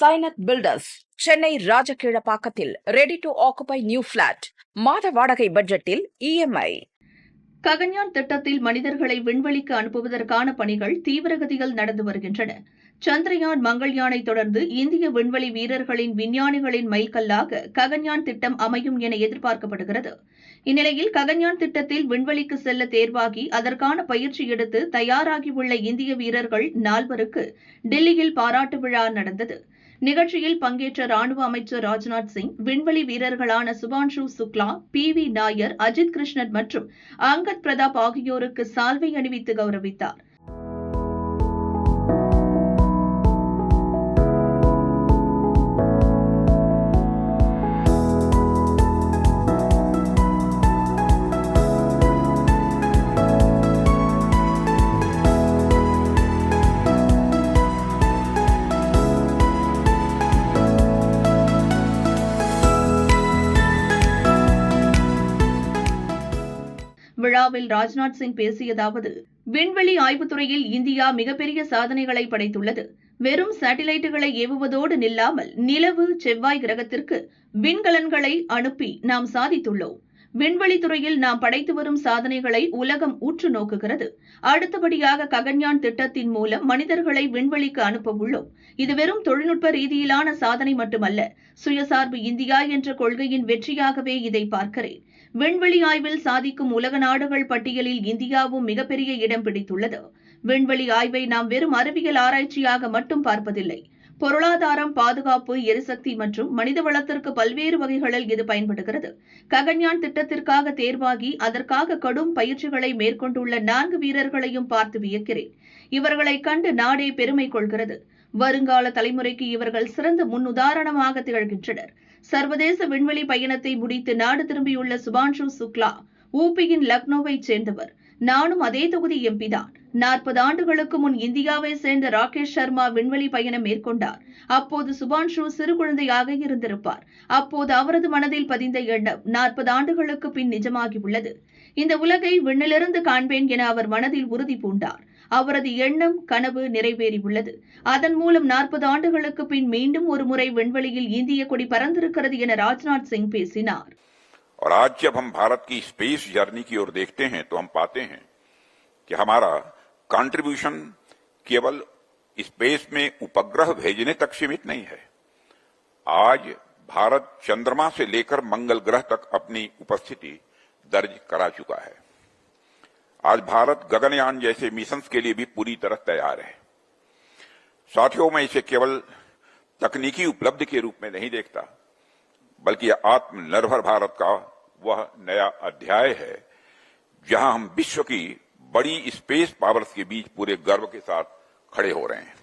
Sainath builders Chennai ராஜகீழப்பாக்கத்தில் ready to occupy new flat மாத வாடகை பட்ஜெட்டில் இஎம்ஐ ககன்யான் திட்டத்தில் மனிதர்களை விண்வெளிக்கு அனுப்புவதற்கான பணிகள் தீவிரகதியில் நடந்து வருகின்றன. சந்திரயான் மங்கள்யானை தொடர்ந்து இந்திய விண்வெளி வீரர்களின் விஞ்ஞானிகளின் மைல்கல்லாக ககன்யான் திட்டம் அமையும் என எதிர்பார்க்கப்படுகிறது. இந்நிலையில் ககன்யான் திட்டத்தில் விண்வெளிக்கு செல்ல தேர்வாகி அதற்கான பயிற்சி எடுத்து தயாராகியுள்ள இந்திய வீரர்கள் நால்வருக்கு டெல்லியில் பாராட்டு விழா நடந்தது. நிகழ்ச்சியில் பங்கேற்ற ராணுவ அமைச்சர் ராஜ்நாத் சிங் விண்வெளி வீரர்களான சுபான்ஷு சுக்லா பி. வி. நாயர் அஜித் கிருஷ்ணன் மற்றும் அங்கத் பிரதாப் ஆகியோருக்கு சால்வை அணிவித்து கௌரவித்தார். விழாவில் ராஜ்நாத் சிங் பேசியதாவது விண்வெளி ஆய்வுத்துறையில் இந்தியா மிகப்பெரிய சாதனைகளை படைத்துள்ளது. வெறும் சேட்டிலைட்டுகளை ஏவுவதோடு நில்லாமல் நிலவு செவ்வாய் கிரகத்திற்கு விண்கலன்களை அனுப்பி நாம் சாதித்துள்ளோம். விண்வெளித்துறையில் நாம் படைத்து வரும் சாதனைகளை உலகம் உற்று நோக்குகிறது. அடுத்தபடியாக ககன்யான் திட்டத்தின் மூலம் மனிதர்களை விண்வெளிக்கு அனுப்ப உள்ளோம். இது வெறும் தொழில்நுட்ப ரீதியிலான சாதனை மட்டுமல்ல சுயசார்பு இந்தியா என்ற கொள்கையின் வெற்றியாகவே இதை பார்க்கிறேன். விண்வெளி ஆய்வில் சாதிக்கும் உலக நாடுகள் பட்டியலில் இந்தியாவும் மிகப்பெரிய இடம் பிடித்துள்ளது. விண்வெளி ஆய்வை நாம் வெறும் அறிவியல் ஆராய்ச்சியாக மட்டும் பார்ப்பதில்லை பொருளாதாரம் பாதுகாப்பு எரிசக்தி மற்றும் மனித வளத்திற்கு பல்வேறு வகைகளில் இது பயன்படுகிறது. ககன்யான் திட்டத்திற்காக தேர்வாகி அதற்காக கடும் பயிற்சிகளை மேற்கொண்டுள்ள நான்கு வீரர்களையும் பார்த்து வியக்கிறேன். இவர்களை கண்டு நாடே பெருமை கொள்கிறது. வருங்கால தலைமுறைக்கு இவர்கள் சிறந்த முன்னுதாரணமாக திகழ்கின்றனர். சர்வதேச விண்வெளி பயணத்தை முடித்து நாடு திரும்பியுள்ள சுபான்ஷு சுக்லா ஊபியின் லக்னோவைச் சேர்ந்தவர். நானும் அதே தொகுதி எம்பி தான். நாற்பது ஆண்டுகளுக்கு முன் இந்தியாவை சேர்ந்த ராகேஷ் சர்மா விண்வெளி பயணம் மேற்கொண்டார் அப்போது சுபான்ஷு சிறு குழந்தையாக இருந்திருப்பார் அப்போது அவரது மனதில் பதிந்த எண்ணம் நாற்பது ஆண்டுகளுக்கு பின் நிஜமாகியுள்ளது இந்த உலகை விண்ணிலிருந்து காண்பேன் என அவர் மனதில் உறுதி பூண்டார் அவரது எண்ணம் கனவு நிறைவேறியுள்ளது அதன் மூலம் நாற்பது ஆண்டுகளுக்கு பின் மீண்டும் ஒரு முறை விண்வெளியில் இந்திய கொடி பறந்திருக்கிறது என ராஜ்நாத் சிங் பேசினார் और आज जब हम भारत की स्पेस जर्नी की ओर देखते हैं तो हम पाते हैं कि हमारा कंट्रीब्यूशन केवल स्पेस में उपग्रह भेजने तक सीमित नहीं है। आज भारत चंद्रमा से लेकर मंगल ग्रह तक अपनी उपस्थिति दर्ज करा चुका है। आज भारत गगनयान जैसे मिशंस के लिए भी पूरी तरह तैयार है। साथियों, में इसे केवल तकनीकी उपलब्धि के रूप में नहीं देखता, बल्कि आत्मनिर्भर भारत का वह नया अध्याय है, जहाँ हम विश्व की बड़ी स्पेस पावर्स के बीच पूरे गर्व के साथ खड़े हो रहे हैं।